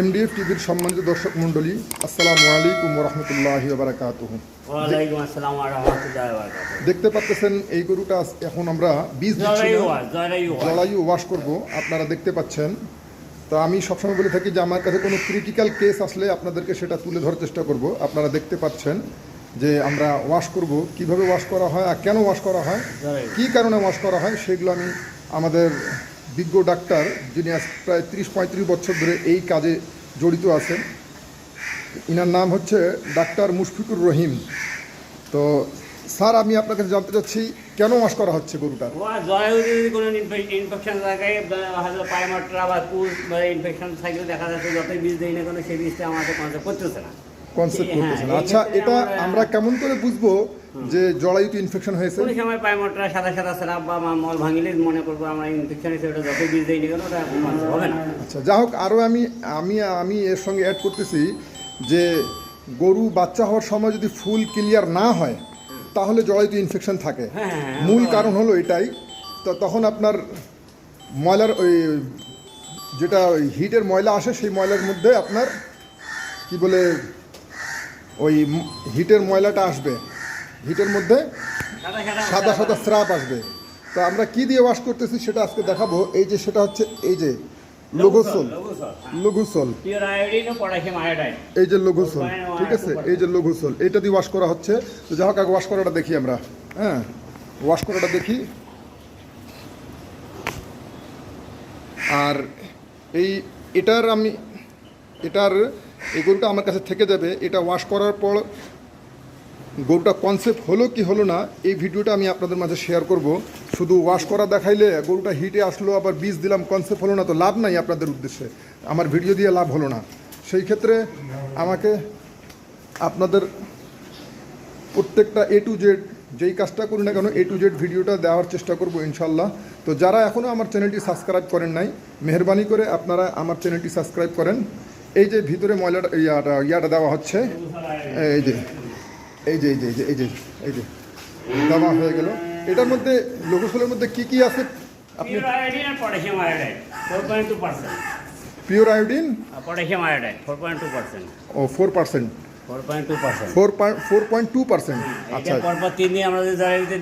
MDF টিভির সম্মানিত দর্শক মণ্ডলী আসসালামু আলাইকুম রহমতুল্লাহ বারাকাতুহু দেখতে পাচ্ছেন এই গরুটা এখন আমরা বীজ। জলায়ু ওয়াশ করব আপনারা দেখতে পাচ্ছেন। তো আমি সবসময় বলে থাকি যে আমার কাছে কোনো ক্রিটিক্যাল কেস আসলে আপনাদেরকে সেটা তুলে ধরার চেষ্টা করব। আপনারা দেখতে পাচ্ছেন যে আমরা ওয়াশ করব কীভাবে ওয়াশ করা হয় আর কেন ওয়াশ করা হয়। কী কারণে ওয়াশ করা হয় সেগুলো আমি আমাদের বিজ্ঞ ডাক্তার, যিনি প্রায় তিরিশ পঁয়ত্রিশ বছর ধরে এই কাজে জড়িত আছেন। ইনার নাম হচ্ছে ডাক্তার মুশফিকুর রহিম। তো, স্যার, আমি আপনার কাছে জানতে চাচ্ছি, কেন ওয়াশ করা হচ্ছে গরুটা কোনো ইনফেকশন থাকে হয়তো বা ইনফেকশন থাকলে দেখা যাচ্ছে, যতই বীজ দেই না কেন, সেই বীজটা আমাদের করতেছে না। কনসেপ্ট হ্যাঁ, করতেছেন। আচ্ছা এটা আমরা- কেমন করে বুঝব যে জলায়ুতে ইনফেকশন হয়েছে? কোনো সময় পায়মাত্রা সাদা সাদা স্রাব বা মল ভাঙিলে মনে করব আমরা ইনফেকশন হিসেবে ওটা যতই বীজ দেই কেন ওটা হবে না। আচ্ছা যা হোক আরও আমি আমি আমি এর সঙ্গে অ্যাড করতেছি যে গরু বাচ্চা হওয়ার সময় যদি ফুল ক্লিয়ার না হয় তাহলে জলায়ুতে ইনফেকশন থাকে। হ্যাঁ, হ্যাঁ, মূল কারণ হলো এটাই। তো তখন আপনার ময়লার ওই যেটা ওই হিটের ময়লা আসে সেই ময়লার মধ্যে আপনার কি বলে ওই হিটের ময়লাটা আসবে। হিটের মধ্যে সাদা সাদা সাদা আসবে। তো আমরা কি দিয়ে ওয়াশ করতেছি সেটা আজকে দেখাবো। এই যে সেটা হচ্ছে এই যে পটাশিয়াম আয়োডাইড এই যে লঘুসোল। ঠিক আছে? এই যে লঘুসোল। এইটা দিয়ে ওয়াশ করা হচ্ছে। তো যা হোক ওয়াশ করাটা দেখি আমরা। হ্যাঁ? ওয়াশ করাটা দেখি। আর এই, এটার আমি এটার এই গরুটা আমার কাছে থেকে যাবে। এটা ওয়াশ করার পর গরুটা কনসেপ্ট হলো কি হলো না, এই ভিডিওটা আমি আপনাদের মাঝে শেয়ার করব। শুধু ওয়াশ করা দেখাইলে গরুটা হিটে আসলো, আবার বীজ দিলাম কনসেপ্ট হলো না তো লাভ নাই আপনাদের উদ্দেশ্যে। আমার ভিডিও দিয়ে লাভ হলো না। সেই ক্ষেত্রে আমাকে আপনাদের প্রত্যেকটা এ টু জেড যেই কাজটা করি না কেন এ টু জেড ভিডিওটা দেওয়ার চেষ্টা করব ইনশাল্লাহ তো যারা এখনও আমার চ্যানেলটি সাবস্ক্রাইব করেন নাই, মেহরবানি করে আপনারা আমার চ্যানেলটি সাবস্ক্রাইব করেন। এই যে ভিতরে ময়লাটা ইয়াটা ইয়াটা দেওয়া হচ্ছে। এই যে এই যে এই যে এই যে এই যে দেওয়া হয়ে গেল। এটার মধ্যে লোকসলের মধ্যে কি কি আছে? আপনি pure iodine potassium iodide four point two percent ও ফোর পার্সেন্ট আচ্ছা। তিন দিন আমরা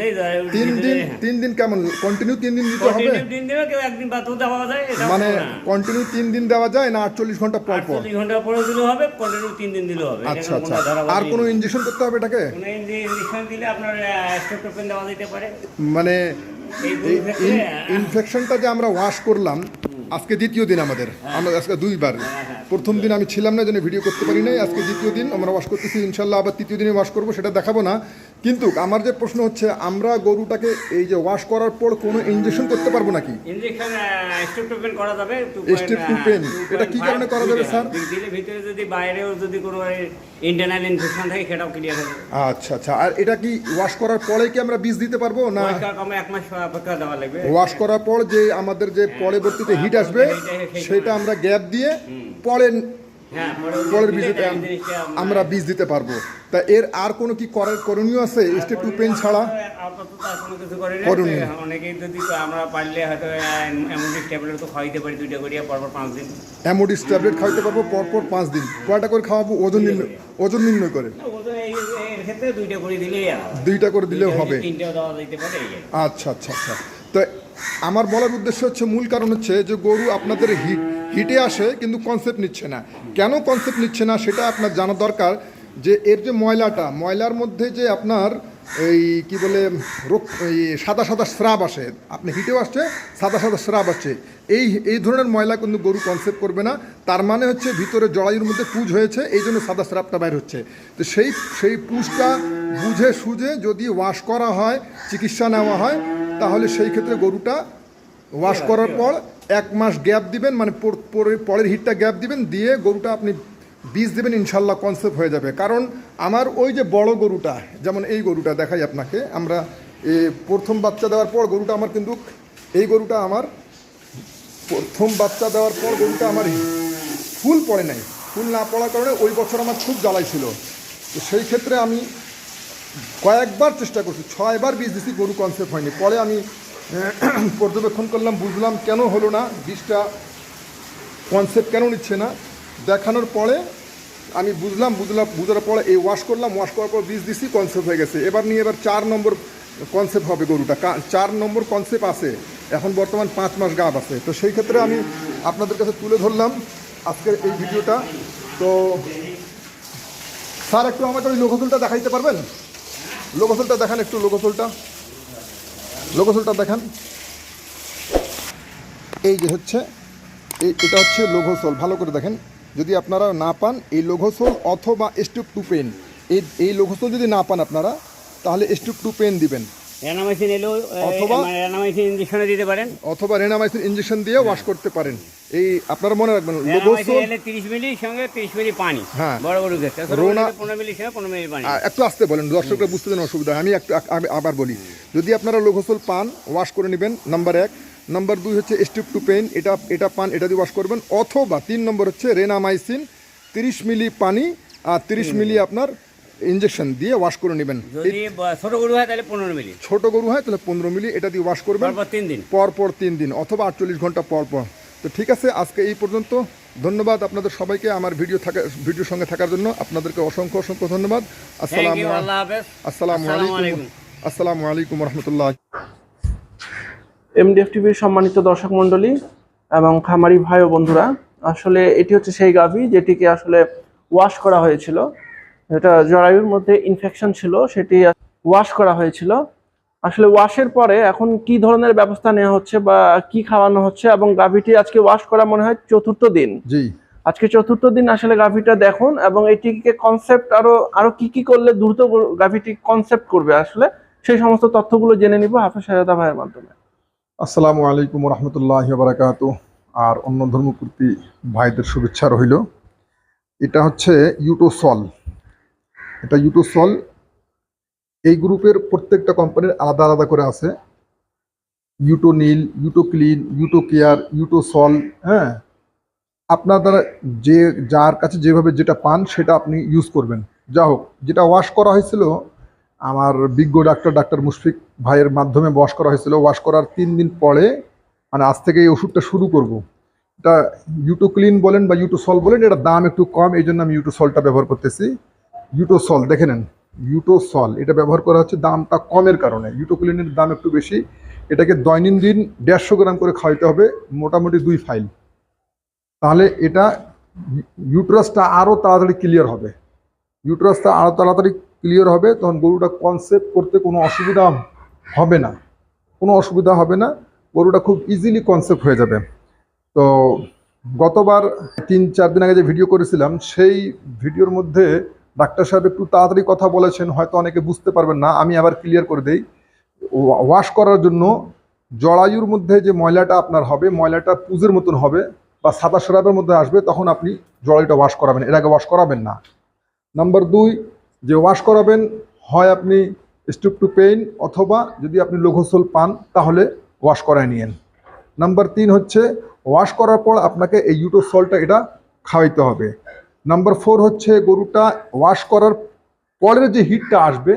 দেই তিন দিন তিন দিন কেমন? কন্টিনিউ তিন দিন দিতে হবে? কন্টিনিউ দিন দেবে কেউ একদিন বাদও দেওয়া যায় মানে কন্টিনিউ তিন দিন দেওয়া যায় না আটচল্লিশ ঘণ্টা পর পর? আটচল্লিশ ঘণ্টা পরে হবে কন্টিনিউ তিন দিন হবে। আচ্ছা আচ্ছা। আর কোনো নেই। ইঞ্জেকশন করতে হবে এটাকে? কোনো দিলে আপনার স্টেপটোপেন দেওয়া যেতে পারে। মানে ইনফেকশনটা যে আমরা ওয়াশ করলাম আজকে দ্বিতীয় দিন আমাদের। আমরা আজকে দুইবার। প্রথম দিন আমি ছিলাম না জন্য ভিডিও করতে পারি নাই। আজকে দ্বিতীয় দিন আমরা ওয়াশ করতেছি, ইনশাল্লাহ আবার তৃতীয় দিনে ওয়াশ করব, সেটা দেখাবো না। কিন্তু আমার যে প্রশ্ন হচ্ছে আমরা গরুটাকে এই যে ওয়াশ করার পর কোনো ইনজেকশন করতে পারব নাকি? ইঞ্জেকশন স্টেপটোপেন করা যাবে Step এটা কি কারণে করা যাবে, স্যার? দিলে ভিতরে যদি বাইরেও যদি কোনো ইন্টারনাল ইনফেকশন থাকে সেটাও ক্লিয়ার হবে আচ্ছা আচ্ছা আর এটা কি ওয়াশ করার পরে কি আমরা বীজ দিতে পারব না? কমে এক মাস অপেক্ষা দেওয়া লাগবে। ওয়াশ করার পর যে আমাদের যে পরবর্তীতে হিট আসবে সেটা আমরা গ্যাপ দিয়ে পরে হ্যাঁ পরের জিনিসটা আমরা বীজ দিতে পারব। তা এর আর কোনো কি করার করণীয় আছে? স্টেপ টু পেন ছাড়া। করণীয়। অনেকেই যদি আমরা পারলে হয়তো ট্যাবলেট তো খাওয়াইতে পারি দুইটা পরপর পাঁচ দিন। অ্যামোডিস ট্যাবলেট খাওয়াতে পারব পরপর পাঁচ দিন। কয়টা করে খাওয়াবো? ওজন নির্ণয় ওজন নির্ণয় করে। দুইটা করে দিলেও হবে। আচ্ছা আচ্ছা আচ্ছা। তো আমার বলার উদ্দেশ্য হচ্ছে মূল কারণ হচ্ছে যে গরু আপনাদের হিট। হিটে আসে, কিন্তু কনসেপ্ট নিচ্ছে না। কেন কনসেপ্ট নিচ্ছে না সেটা আপনার জানা দরকার যে এর যে ময়লাটা, ময়লার মধ্যে যে আপনার এই কি বলে, রোগ, এই সাদা সাদা স্রাব আসে। আপনি হিটেও আসছে, সাদা সাদা স্রাব আসছে। এই এই ধরনের ময়লা কিন্তু গরু কনসেপ্ট করবে না। তার মানে হচ্ছে ভিতরে জড়াইয়ের মধ্যে পুজ হয়েছে, এই জন্য সাদা স্রাবটা বাইর হচ্ছে। তো সেই সেই পুজটা বুঝে সুঝে যদি ওয়াশ করা হয়, চিকিৎসা নেওয়া হয়, তাহলে সেই ক্ষেত্রে গরুটা ওয়াশ করার পর এক মাস গ্যাপ দিবেন মানে পর- পরের হিটটা গ্যাপ দিবেন, দিয়ে গরুটা আপনি বীজ দেবেন, ইনশাল্লাহ কনসেপ্ট হয়ে যাবে। কারণ আমার ওই যে বড় গরুটা, যেমন এই গরুটা দেখাই আপনাকে, আমরা প্রথম বাচ্চা দেওয়ার পর গরুটা আমার কিন্তু, এই গরুটা আমার প্রথম বাচ্চা দেওয়ার পর গরুটা আমার ফুল পড়ে নাই। ফুল না পড়ার কারণে ওই বছর আমার খুব জ্বালাই ছিল। তো সেই ক্ষেত্রে আমি কয়েকবার চেষ্টা করছি, ছয়বার বীজ দিছি, গরু কনসেপ্ট হয়নি। পরে আমি পর্যবেক্ষণ করলাম, বুঝলাম কেন হলো না, বীজটা কনসেপ্ট কেন নিচ্ছে না। দেখানোর পরে আমি বুঝলাম বুঝলাম, বুঝার পরে এই ওয়াশ করলাম ওয়াশ করার পর বীজ দিছি কনসেপ্ট হয়ে গেছে। এবার নিয়ে এবার চার নম্বর কনসেপ্ট হবে গরুটা। চার নম্বর কনসেপ্ট আছে। এখন বর্তমান পাঁচ মাস গাব আছে। তো সেই ক্ষেত্রে আমি আপনাদের কাছে তুলে ধরলাম আজকের এই ভিডিওটা। তো স্যার, একটু আমাকে ওই লোকসলটা দেখাইতে পারবেন? লোকসলটা দেখান একটু লোকসলটা লোকসলটা দেখান। এই যে হচ্ছে, এই এটা হচ্ছে লোঘোসোল ভালো করে দেখেন। যদি আপনারা না পান এই লোঘোসোল অথবা স্টুপ টু পেন, এই এই লোঘোসোল যদি না পান আপনারা, তাহলে স্টুপ টু পেন দিবেন। রেনামাইসিন এলেও অথবা- রেনামাইসিন ইঞ্জেকশনে দিতে পারেন। অথবা রেনামাইসিন ইঞ্জেকশন দিয়ে ওয়াশ করতে পারেন। এই আপনারা মনে রাখবেন সঙ্গে তিরিশ মিলি পানি হ্যাঁ। বড় বড় ক্ষেত্রে রোনা- পনেরো মিলির সঙ্গে পনেরো মিলি পানি। একটু আসতে বলেন দর্শকরা বুঝতে দেন অসুবিধা হয়। আমি একটু আমি আবার বলি যদি আপনারা লোঘোসোল পান ওয়াশ করে নেবেন নাম্বার এক। নাম্বার দুই হচ্ছে স্টিপ টু পেন এটা এটা পান এটা দিয়ে ওয়াশ করবেন। অথবা তিন নম্বর হচ্ছে রেনামাইসিন তিরিশ মিলি পানি আর তিরিশ মিলি আপনার ইঞ্জেকশন দিয়ে ওয়াশ করে নেবেন। যদি ছোট গরু হয় তাহলে পনেরো মিলি। ছোট গরু হয় তাহলে পনেরো মিলি এটা দিয়ে ওয়াশ করবেন। তিন দিন। পর পর তিন দিন অথবা আটচল্লিশ ঘণ্টা পর পর। তো ঠিক আছে আজকে এই পর্যন্ত। ধন্যবাদ আপনাদের সবাইকে আমার ভিডিও থাকা ভিডিওর সঙ্গে থাকার জন্য। আপনাদেরকে অসংখ্য অসংখ্য ধন্যবাদ। আসসালামু আসসালামু আলাইকুম। আসসালামু আলাইকুম রহমতুল্লাহ এমডিএফ টিভির সম্মানিত দর্শক মণ্ডলী এবং খামারি ভাই ও বন্ধুরা আসলে এটি হচ্ছে সেই গাভী যেটিকে আসলে ওয়াশ করা হয়েছিল। এটা জরায়ুর মধ্যে ইনফেকশন ছিল সেটি ওয়াশ করা হয়েছিল। আসলে ওয়াশের পরে এখন কি ধরনের ব্যবস্থা নেওয়া হচ্ছে বা কি খাওয়ানো হচ্ছে এবং গাভীটি আজকে ওয়াশ করা মনে হয় চতুর্থ দিন। জি। আজকে চতুর্থ দিন আসলে গাভীটা দেখুন এবং এটিকে কনসেপ্ট আরও আরও কি কি করলে দ্রুত গাভীটি কনসেপ্ট করবে আসলে সেই সমস্ত তথ্যগুলো জেনে নিব হাফেজ সাজাদা ভাইয়ের মাধ্যমে। আসসালামু আলাইকুম রহমতুল্লাহ বারাকাত আর অন্য ধর্মপ্রতি ভাইদের শুভেচ্ছা রইল। এটা হচ্ছে ইউটোসল। এটা ইউটোসল এই গ্রুপের প্রত্যেকটা কোম্পানির আলাদা আলাদা করে আছে। ইউটো নীল ইউটো ক্লিন ইউটো কেয়ার ইউটো সল হ্যাঁ? আপনার যে, যার কাছে যেভাবে যেটা পান সেটা আপনি ইউজ করবেন। যা হোক, যেটা ওয়াশ করা হয়েছিল, আমার বিজ্ঞ ডাক্তার ডাক্তার মুশফিক ভাইয়ের মাধ্যমে ওয়াশ করা হয়েছিল। ওয়াশ করার তিন দিন পরে মানে আজ থেকে এই ওষুধটা শুরু করব। এটা ইউটো ক্লিন বলেন বা ইউটো সল বলেন, এটা দাম একটু কম এই জন্য আমি ইউটো সলটা ব্যবহার করতেছি। ইউটো সল দেখে নেন। ইউটো সল এটা ব্যবহার করা হচ্ছে দামটা কমের কারণে। ইউটো ক্লিনের দাম একটু বেশি। এটাকে দৈনন্দিন দেড়শো গ্রাম করে খাওয়াইতে হবে, মোটামুটি দুই ফাইল। তাহলে এটা ইউট্রাসটা আরও তাড়াতাড়ি ক্লিয়ার হবে। ইউট্রাসটা আরও তাড়াতাড়ি ক্লিয়ার হবে, তখন গরুটা কনসেপ্ট করতে কোনো অসুবিধা হবে না। কোনো অসুবিধা হবে না, গরুটা খুব ইজিলি কনসেপ্ট হয়ে যাবে। তো গতবার তিন চার দিন আগে যে ভিডিও করেছিলাম, সেই ভিডিওর মধ্যে ডাক্তার সাহেব একটু তাড়াতাড়ি কথা বলেছেন, হয়তো অনেকে বুঝতে পারবেন না, আমি আবার ক্লিয়ার করে দেই। ওয়াশ করার জন্য জরায়ুর মধ্যে যে ময়লাটা আপনার হবে, ময়লাটা পুজের মতন হবে বা সাদা শরাবের মধ্যে আসবে, তখন আপনি জরায়ুটা ওয়াশ করাবেন। এর আগে ওয়াশ করাবেন না। নাম্বার দুই, যে ওয়াশ করাবেন, হয় আপনি স্টুপ টু পেইন অথবা যদি আপনি লোঘোসোল পান, তাহলে ওয়াশ করায় নিয়েন। নাম্বার তিন হচ্ছে ওয়াশ করার পর আপনাকে এই ইউটো সলটা এটা খাওয়াইতে হবে। নাম্বার ফোর হচ্ছে গরুটা ওয়াশ করার পরের যে হিটটা আসবে,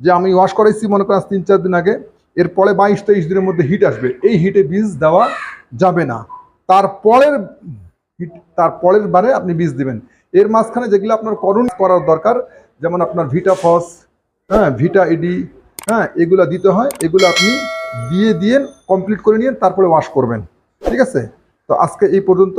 যে আমি ওয়াশ করাইছি মনে করেন তিন চার দিন আগে এরপরে বাইশ তেইশ দিনের মধ্যে হিট আসবে। এই হিটে বীজ দেওয়া যাবে না। তারপরের হিট তার পরের বারে আপনি বীজ দিবেন। এর মাঝখানে যেগুলো আপনার করণ করার দরকার, যেমন আপনার ভিটা ফস হ্যাঁ ভিটা ইডি হ্যাঁ এগুলো দিতে হয়, এগুলো আপনি দিয়ে দিয়ে কমপ্লিট করে নিয়ে তারপরে ওয়াশ করবেন। ঠিক আছে? তো আজকে এই পর্যন্ত।